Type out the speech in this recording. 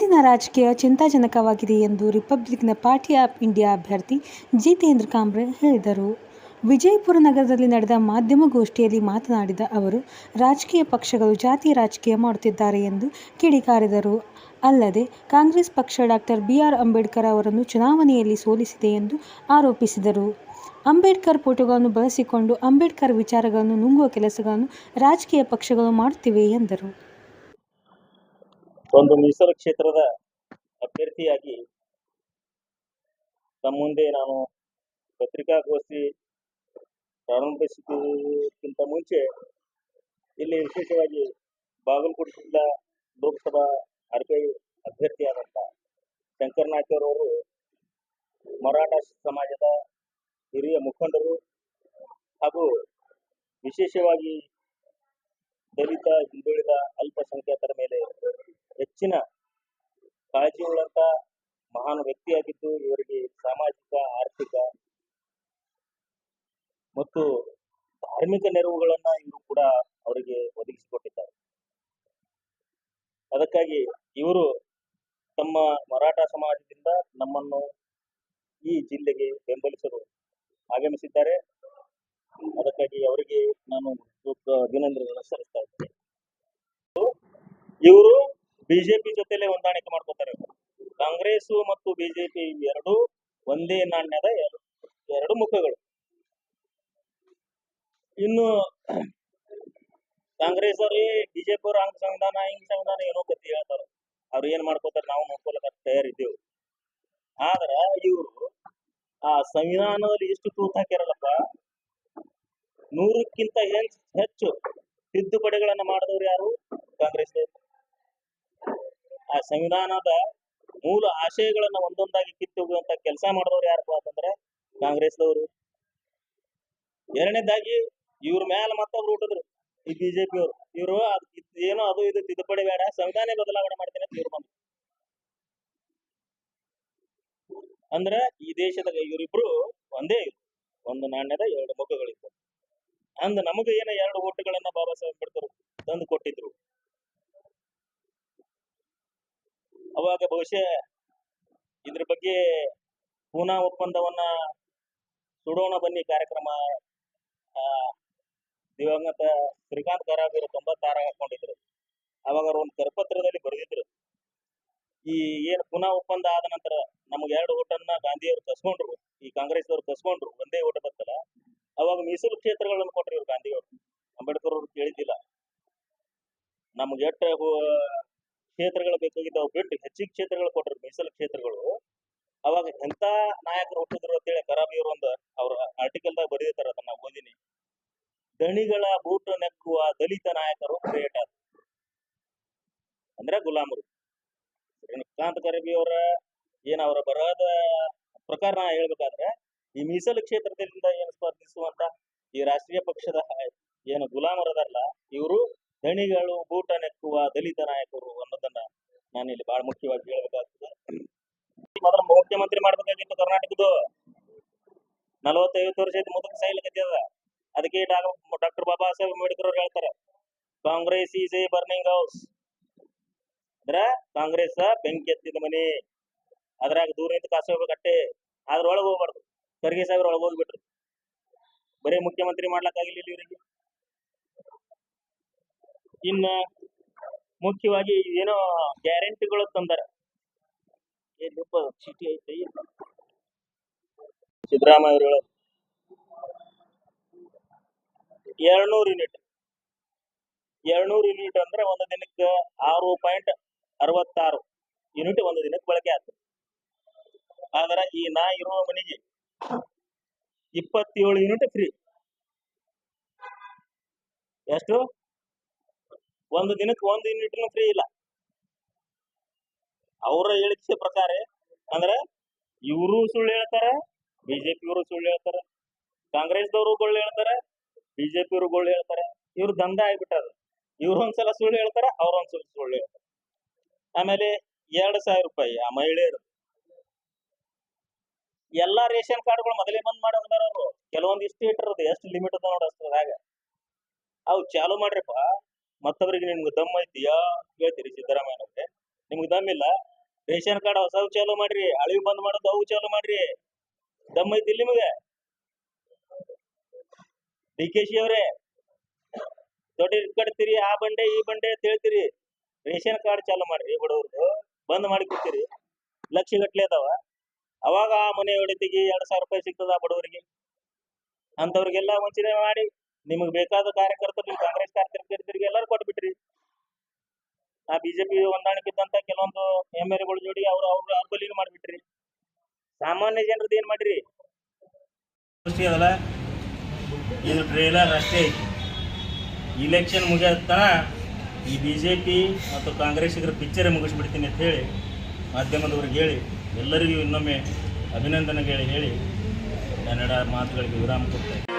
ರಾಜಕೀಯ ಚಿಂತಾಜನಕವಾಗಿದೆ ಎಂದು ರಿಪಬ್ಲಿಕ್ನ party of India ಅಭ್ಯರ್ಥಿ ಜಿತೇಂದ್ರ ಕಾಂಬ್ರೆ ಹೇಳಿದರು. ವಿಜಯಪುರ ನಗರದಲ್ಲಿ ನಡೆದ ಮಾಧ್ಯಮಗೋಷ್ಠಿಯಲ್ಲಿ ಮಾತನಾಡಿದ ಅವರು, ರಾಜಕೀಯ ಪಕ್ಷಗಳು ಜಾತಿ ರಾಜಕೀಯ ಮಾಡುತ್ತಿದ್ದಾರೆ ಎಂದು ಕಿಡಿಕಾರಿದರು. ಅಲ್ಲದೆ, ಕಾಂಗ್ರೆಸ್ ಪಕ್ಷ ಡಾಕ್ಟರ್ ಬಿಆರ್ ಅಂಬೇಡ್ಕರ್ ಅವರನ್ನು ಚುನಾವಣೆಯಲ್ಲಿ ಸೋಲಿಸಿದೆ ಎಂದು ಆರೋಪಿಸಿದರು. ಅಂಬೇಡ್ಕರ್ ಫೋಟೋಗಳನ್ನು ಬಳಸಿಕೊಂಡು ಅಂಬೇಡ್ಕರ್ ವಿಚಾರಗಳನ್ನು ನುಂಗುವ ಕೆಲಸಗಳನ್ನು ರಾಜಕೀಯ ಪಕ್ಷಗಳು ಮಾಡುತ್ತಿವೆ ಎಂದರು. ಒಂದು ಮೀಸಲು ಕ್ಷೇತ್ರದ ಅಭ್ಯರ್ಥಿಯಾಗಿ ತಮ್ಮ ಮುಂದೆ ನಾನು ಪತ್ರಿಕಾಗೋಷ್ಠಿ ಪ್ರಾರಂಭಿಸುವುದಕ್ಕಿಂತ ಮುಂಚೆ ಇಲ್ಲಿ ವಿಶೇಷವಾಗಿ ಬಾಗಲಕೋಟೆ ಜಿಲ್ಲಾ ಲೋಕಸಭಾ ಆರ್ಪಿಐ ಅಭ್ಯರ್ಥಿಯಾದಂಥ ಶಂಕರ್ ನಾಯ್ಕರವರು ಮರಾಠ ಸಮಾಜದ ಹಿರಿಯ ಮುಖಂಡರು ಹಾಗೂ ವಿಶೇಷವಾಗಿ ದಲಿತ ಹಿಂದುಳಿದ ಅಲ್ಪಸಂಖ್ಯಾತರ ಮೇಲೆ ಹೆಚ್ಚಿನ ಕಾಳಜಿ ಉಳ್ಳಂತ ಮಹಾನ್ ವ್ಯಕ್ತಿಯಾಗಿದ್ದು ಇವರಿಗೆ ಸಾಮಾಜಿಕ, ಆರ್ಥಿಕ ಮತ್ತು ಧಾರ್ಮಿಕ ನೆರವುಗಳನ್ನ ಇವರು ಕೂಡ ಅವರಿಗೆ ಒದಗಿಸಿಕೊಟ್ಟಿದ್ದಾರೆ. ಅದಕ್ಕಾಗಿ ಇವರು ತಮ್ಮ ಮರಾಠ ಸಮಾಜದಿಂದ ನಮ್ಮನ್ನು ಈ ಜಿಲ್ಲೆಗೆ ಬೆಂಬಲಿಸಲು ಆಗಮಿಸಿದ್ದಾರೆ. ಅದಕ್ಕಾಗಿ ಅವರಿಗೆ ನಾನು ಅಭಿನಂದನೆಗಳನ್ನು ಸಲ್ಲಿಸ್ತಾ ಇದ್ದೇನೆ. ಬಿಜೆಪಿ ಜೊತೆಲೆ ಹೊಂದಾಣಿಕೆ ಮಾಡ್ಕೋತಾರೆ ಕಾಂಗ್ರೆಸ್ ಮತ್ತು ಬಿಜೆಪಿ ಎರಡು ಒಂದೇ ನಾಣ್ಯದ ಎರಡು ಮುಖಗಳು. ಇನ್ನು ಕಾಂಗ್ರೆಸ್ ಅವ್ರಿ ಬಿಜೆಪಿ ಅವ್ರ ಹಂಗ್ ಸಂವಿಧಾನ, ಹಿಂಗ್ ಸಂವಿಧಾನ ಏನೋ ಕತ್ತಿ ಹೇಳ್ತಾರ ಅವ್ರು ಏನ್ ಮಾಡ್ಕೋತಾರ ನಾವು ನೋಡ್ಕೊಳಕ ತಯಾರಿದ್ದೇವೆ. ಆದ್ರ ಇವರು ಆ ಸಂವಿಧಾನದಲ್ಲಿ ಎಷ್ಟು ತೂತ್ ಹಾಕ್ಯಾರಲ್ಲಪ್ಪ, ನೂರಕ್ಕಿಂತ ಹೆಚ್ಚು ತಿದ್ದುಪಡಿಗಳನ್ನ ಮಾಡಿದವ್ರು ಯಾರು? ಸಂವಿಧಾನದ ಮೂಲ ಆಶಯಗಳನ್ನ ಒಂದೊಂದಾಗಿ ಕಿತ್ತೊಗೆಯುವಂತ ಕೆಲಸ ಮಾಡಿದವರು ಯಾರಪ್ಪ ಅಂತಂದ್ರೆ ಕಾಂಗ್ರೆಸ್ದವರು. ಎರಡನೇದಾಗಿ ಇವ್ರ ಮೇಲೆ ಮತ್ತೊಬ್ರು ಹುಟ್ಟಿದ್ರು, ಈ ಬಿಜೆಪಿ ಅವರು ಇವರು ಏನೋ ಅದು ಇದು ತಿದ್ದುಪಡಿ ಬೇಡ, ಸಂವಿಧಾನ ಬದಲಾವಣೆ ಮಾಡ್ತೇನೆ ಅಂತ ಇವ್ರು ಬಂದ್ರು ಅಂದ್ರೆ ಈ ದೇಶದ ಇವರಿಬ್ರು ಒಂದೇ. ಒಂದು ನಾಣ್ಯದ ಎರಡು ಮುಖಗಳಿತ್ತು ಅಂದ್ ನಮಗೆ ಏನ ಎರಡು ಓಟುಗಳನ್ನ ಬಾಬಾ ಸಾಹೇಬ್ ಅಂಬೇಡ್ಕರ್ ತಂದು ಕೊಟ್ಟಿದ್ರು. ಅವಾಗ ಬಹುಶಃ ಇದ್ರ ಬಗ್ಗೆ ಪೂನಾ ಒಪ್ಪಂದವನ್ನ ಸುಡೋಣ ಬನ್ನಿ ಕಾರ್ಯಕ್ರಮ. ದಿವಂಗತ ಶ್ರೀಕಾಂತ್ ಕರಾವಿರು ತೊಂಬತ್ತಾರ ಹಾಕೊಂಡಿದ್ರು. ಅವಾಗ ಅವ್ರ ಒಂದು ಕರಪತ್ರದಲ್ಲಿ ಬರೆದಿದ್ರು. ಈ ಏನು ಪುನಾ ಒಪ್ಪಂದ ಆದ ನಂತರ ನಮ್ಗೆ ಎರಡು ಓಟನ್ನ ಗಾಂಧಿಯವರು ಕಸ್ಕೊಂಡ್ರು, ಈ ಕಾಂಗ್ರೆಸ್ ಅವರು ಕಸ್ಕೊಂಡ್ರು, ಒಂದೇ ಓಟ ಬರ್ತಲ್ಲ ಅವಾಗ ಮೀಸಲು ಕ್ಷೇತ್ರಗಳನ್ನು ಕೊಟ್ರು ಇವ್ರು ಗಾಂಧಿಯವರು. ಅಂಬೇಡ್ಕರ್ ಅವರು ಕೇಳಿದ್ದಿಲ್ಲ. ನಮ್ಗೆ ಎಷ್ಟು ಕ್ಷೇತ್ರಗಳು ಬೇಕಾಗಿದ್ದಾವ ಬಿಟ್ಟು ಹೆಚ್ಚಿಗೆ ಕ್ಷೇತ್ರಗಳು ಕೊಟ್ಟರು, ಮೀಸಲು ಕ್ಷೇತ್ರಗಳು. ಅವಾಗ ಎಂತ ನಾಯಕರು ಹುಟ್ಟಿದ್ರು ಅಂತೇಳಿ ಕರಾಬಿಯವರು ಒಂದು ಅವ್ರ ಆರ್ಟಿಕಲ್ದಾಗ ಬರೆದಿರ್ತಾರ ಅದನ್ನ ಓದಿನಿ. ದಣಿಗಳ ಬೂಟ ನೆಕ್ಕುವ ದಲಿತ ನಾಯಕರು ಕ್ರಿಯೇಟ್ ಆದ್ರು. ಅಂದ್ರೆ ಗುಲಾಮರು. ಶ್ರೀಕಾಂತ್ ಕರಬಿ ಅವರ ಏನ್ ಅವರ ಬರಹದ ಪ್ರಕಾರ ನಾ ಹೇಳ್ಬೇಕಾದ್ರೆ, ಈ ಮೀಸಲು ಕ್ಷೇತ್ರದಿಂದ ಏನು ಸ್ಪರ್ಧಿಸುವಂತ ಈ ರಾಷ್ಟ್ರೀಯ ಪಕ್ಷದ ಏನು ಗುಲಾಮರದಲ್ಲ, ಇವರು ದಣಿಗಳು ಬೂಟ ನೆಕ್ಕುವ ದಲಿತ ನಾಯಕರು ಅನ್ನೋದನ್ನ ನಾನು ಇಲ್ಲಿ ಬಹಳ ಮುಖ್ಯವಾಗಿ ಹೇಳ್ಬೇಕಾಗ್ತದೆ. ಮೊದಲ ಮುಖ್ಯಮಂತ್ರಿ ಮಾಡ್ಬೇಕಾಗಿತ್ತು ಕರ್ನಾಟಕದ್ದು. ನಲವತ್ತೈವತ್ತು ವರ್ಷ ಐತಿ ಮುದಕ್ ಸಾಯ್ಲಿಕತ್ತದ ಅದಕ್ಕೆ ಡಾಕ್ಟರ್ ಬಾಬಾ ಸಾಹೇಬ್ ಅಂಬೇಡ್ಕರ್ ಅವ್ರು ಹೇಳ್ತಾರೆ, Congress is a burning house. ಅಂದ್ರ ಕಾಂಗ್ರೆಸ್ ಬೆಂಕಿ ಎತ್ತಿದ ಮನೆ. ಅದ್ರಾಗ ದೂರ ನಿಂತು ಕಾಸು ಹೋಗ್ಬೇಕಟ್ಟೆ ಅದ್ರೊಳಗೆ ಹೋಗ್ಬಾರ್ದು. ಖರ್ಗೆ ಸಾಹೇಬ್ರ ಒಳಗೆ ಹೋಗ್ಬಿಟ್ರು. ಬರೀ ಮುಖ್ಯಮಂತ್ರಿ ಮಾಡ್ಲಕ್ಕಾಗಿಲ್ಲ ಇಲ್ಲಿ ಇವರಿಗೆ. ಇನ್ನ ಮುಖ್ಯವಾಗಿ ಏನೋ ಗ್ಯಾರಂಟಿಗಳು ತಂದಾರ. ಏನಿಪ್ಪ ಚೀಟಿ ಐತಿ ಸಿದ್ದರಾಮಯ್ಯ ಅವರು ಎರಡ್ನೂರು ಯೂನಿಟ್. ಎರಡ್ನೂರು ಯೂನಿಟ್ ಅಂದ್ರೆ ಒಂದು ದಿನಕ್ಕೆ ಆರು ಪಾಯಿಂಟ್ ಅರವತ್ತಾರು ಯೂನಿಟ್ ಒಂದು ದಿನಕ್ಕೆ ಬಳಕೆ ಆಯ್ತು ಆದ್ರೆ ಈ ನಾ ಇರುವ ಮನೆಗೆ ಇಪ್ಪತ್ತೇಳು ಯೂನಿಟ್ ಫ್ರೀ. ಎಷ್ಟು? ಒಂದು ದಿನಕ್ಕೆ ಒಂದು ಯೂನಿಟ್ನು ಫ್ರೀ ಇಲ್ಲ. ಅವರ ಹೇಳಿಕೆ ಪ್ರಕಾರ ಅಂದ್ರೆ ಇವರು ಸುಳ್ಳು ಹೇಳ್ತಾರೆ ಬಿಜೆಪಿ ಅವರು ಸುಳ್ಳು ಹೇಳ್ತಾರೆ, ಕಾಂಗ್ರೆಸ್ದವರು ಗೋಳ್ ಹೇಳ್ತಾರೆ ಬಿಜೆಪಿ ಅವರು ಸುಳ್ಳು ಹೇಳ್ತಾರೆ. ಇವ್ರು ದಂಧ ಆಗ್ಬಿಟ್ಟಾರ ಇವ್ರು ಒಂದ್ಸಲ ಸುಳ್ಳು ಹೇಳ್ತಾರೆ, ಅವ್ರ ಒಂದ್ಸಲ ಸುಳ್ಳು ಹೇಳ್ತಾರೆ. ಆಮೇಲೆ ಎರಡ್ ಸಾವಿರ ರೂಪಾಯಿ ಆ ಮಹಿಳೆಯರು. ಎಲ್ಲಾ ರೇಷನ್ ಕಾರ್ಡ್ಗಳು ಮೊದಲೇ ಬಂದ್ ಮಾಡಿ ಹೋಗ್ದಾರ ಅವರು ಕೆಲವೊಂದಿಷ್ಟು ಇಟ್ಟಿರೋದು, ಎಷ್ಟು ಲಿಮಿಟ್ ಅದ ನೋಡ ಹಾಗೆ ಅವು ಚಾಲು ಮಾಡ್ರಿಪ್ಪ. ಮತ್ತೊಬ್ಬರಿಗೆ ನಿಮ್ಗೆ ದಮ್ ಐತಿಯಾ? ಹೇಳ್ತೀರಿ ಸಿದ್ದರಾಮಯ್ಯನವ್ರಿಗೆ ನಿಮ್ಗೆ ದಮ್ ಇಲ್ಲ? ರೇಷನ್ ಕಾರ್ಡ್ ಹೊಸವು ಚಾಲು ಮಾಡ್ರಿ. ಹಳಿವು ಬಂದ್ ಮಾಡೋದು ಅವು ಚಾಲು ಮಾಡ್ರಿ. ದಮ್ ಐತಿ ನಿಮಗೆ? ಡಿ ಕೆ ಶಿ ಅವರೇ, ದೊಡ್ಡ ಕಟ್ತೀರಿ ಆ ಬಂಡೆ, ಈ ಬಂಡೆ ಅಂತ ಹೇಳ್ತೀರಿ. ರೇಷನ್ ಕಾರ್ಡ್ ಚಾಲು ಮಾಡ್ರಿ ಬಡವ್ರದ್ದು ಬಂದ್ ಮಾಡಿ ಕೊಡ್ತೀರಿ. ಲಕ್ಷ ಗಟ್ಲೆ ಅದಾವ. ಅವಾಗ ಆ ಮನೆ ಹೊಡಿತಿಗೆ ಎರಡ್ ಸಾವಿರ ರೂಪಾಯಿ ಸಿಗ್ತದ ಬಡವರಿಗೆ. ಅಂತವ್ರಿಗೆಲ್ಲ ವಂಚನೆ ಮಾಡಿ. ನಿಮಗೆ ಬೇಕಾದ ಕಾರ್ಯಕರ್ತರು ನೀವು ಕಾಂಗ್ರೆಸ್ ಕಾರ್ಯಕರ್ತರಿಗೆ ಎಲ್ಲರೂ ಕೊಟ್ಬಿಟ್ರಿ. ಆ ಬಿಜೆಪಿ ಹೊಂದಾಣಿಕೆ ಇದ್ದಂತ ಕೆಲವೊಂದು ಎಂ ಎಲ್ ಜೋಡಿ ಅವ್ರು ಅವ್ರ ಅವ್ರ ಬಲಿನೂ ಮಾಡ್ಬಿಟ್ರಿ. ಸಾಮಾನ್ಯ ಜನರದ್ದು ಏನ್ ಮಾಡ್ರಿ? ಇದು ಟ್ರೇಲರ್ ಅಷ್ಟೇ. ಐತಿ ಇಲೆಕ್ಷನ್ ಮುಗಿಯೋ ತನ ಈ ಬಿ ಜೆ ಪಿ ಮತ್ತು ಕಾಂಗ್ರೆಸ್ಸಿಗರ ಪಿಕ್ಚರೇ ಮುಗಿಸ್ಬಿಡ್ತೀನಿ ಅಂತ ಹೇಳಿ, ಮಾಧ್ಯಮದವ್ರಿಗೆ ಹೇಳಿ, ಎಲ್ಲರಿಗೂ ಇನ್ನೊಮ್ಮೆ ಅಭಿನಂದನೆಗಳು ಹೇಳಿ, ಕನ್ನಡ ಮಾತುಗಳಿಗೆ ವಿರಾಮ ಕೊಡ್ತೇನೆ.